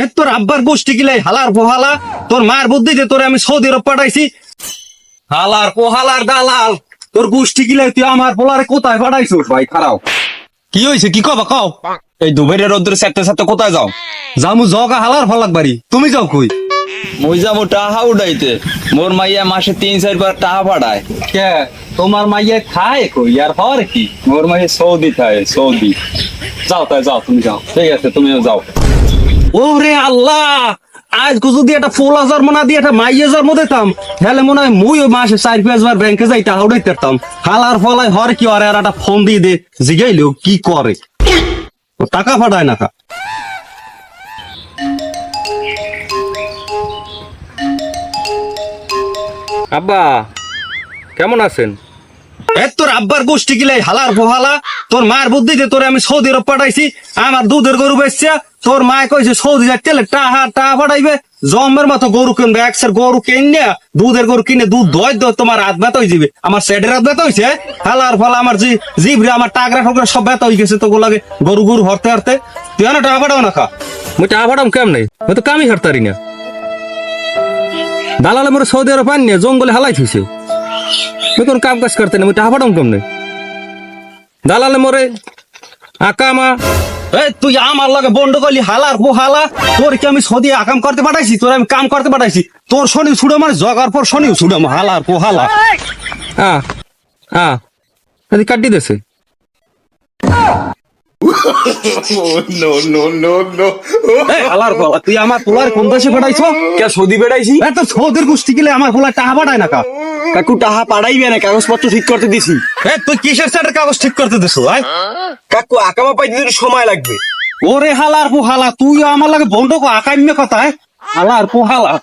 এ তোর আব্বার গোষ্ঠী গিলাই হালার পোহালা তোর মার বুদ্ধিতে তোরে আমি সৌদি আরব পাঠাইছি। হালার পোহালার দালাল তোর গোষ্ঠী গিলাই তুই আমার পোলারে কোথায় পাঠাইছো ভাই খারাও। কি হয়েছে কি কবা কও? এই দুবাইয়ের রোদ্রে সাথে সাথে কোথায় যাও? জামু জগা হালার ফালাক বাড়ি। তুমি যাও কই? মুই যাব টাহা উঠাইতে মোর মাইয়া মাসে তিন চারবার টাহা পাঠায়। কে? তোমার মাইয়ে খায় কই? আর হর কি? মোর মাইয়া সৌদি থাকে সৌদি। যাও তাই যাও তুমি যাও। ঠিক আছে তুমিও যাও। ওরে আল্লাহ, আজ যদি একটা ফুল হাজার মনা দিয়ে একটা মাই হাজার মধ্যে দিতাম, তাহলে মনে হয় মুই ওই মাসে চার পাঁচ বার ব্যাংকে যাই টাকা উঠাইতে পারতাম। হালার ফলাই হর কি আর একটা ফোন দিয়ে দে জিগাইলেও কি করে? টাকা ফাটায় না আব্বা, কেমন আছেন? তোর আব্বার গোষ্ঠী গিলাই হালার পোহালা তোর মার আমি সৌদি আরব পাঠাইছি। আমার দুধের গরু তোর কইছে, সৌদি যাইতে টাহা পাঠাইবে। জমের মতো গরু কিনবে, একসের গরু কিনে দুধের গরু কিনে দুধ দই দই তোমার হাত ব্যথা হয়ে যাবে। আমার সেটের হাত ব্যথা হয়েছে। হালার ফলে, আমার জি জিবরে আমার টাকরা ঠকরা সব ব্যথা হয়ে গেছে তো লাগে গরু গরু হরতে হরতে। তুই না টাকা পাঠাও না খা। মুই টাকা পাঠাম কেমনে? মুই তো কামই হারতারি না। দালালে মোরে সৌদি আরব আন নিয়ে জঙ্গলে হালাই মুই কোন কাম কাজ করতে না টাকা পাঠাম নে দালালে মোরে আকামা এই তুই আমার লগে বন্ধ করলি হালার পো হালা তোর কি আমি সদি আকাম করতে পাঠাইছি তোর আমি কাম করতে পাঠাইছি তোর শনি ছুড়ে মানে জগার পর শনি ছুড়ে হালার হু হালা আ আ পোলা তুই আমার পোলার কোন দেশে কে সৌদি বেড়াইছি এত সৌদের গোষ্ঠী গেলে আমার পোলা পাঠায় না কা? কাকু টাহা পাঠাইবে না কাগজপত্র ঠিক করতে দিছি। এ তুই কিসের সাথে কাগজ ঠিক করতে দিছো ভাই কাকু আকামা পাইতে দিতে সময় লাগবে। ওরে হালার পো হালা তুই আমার লাগে বন্ড কো আকাইমে কথা হ্যাঁ? হালার পো হালা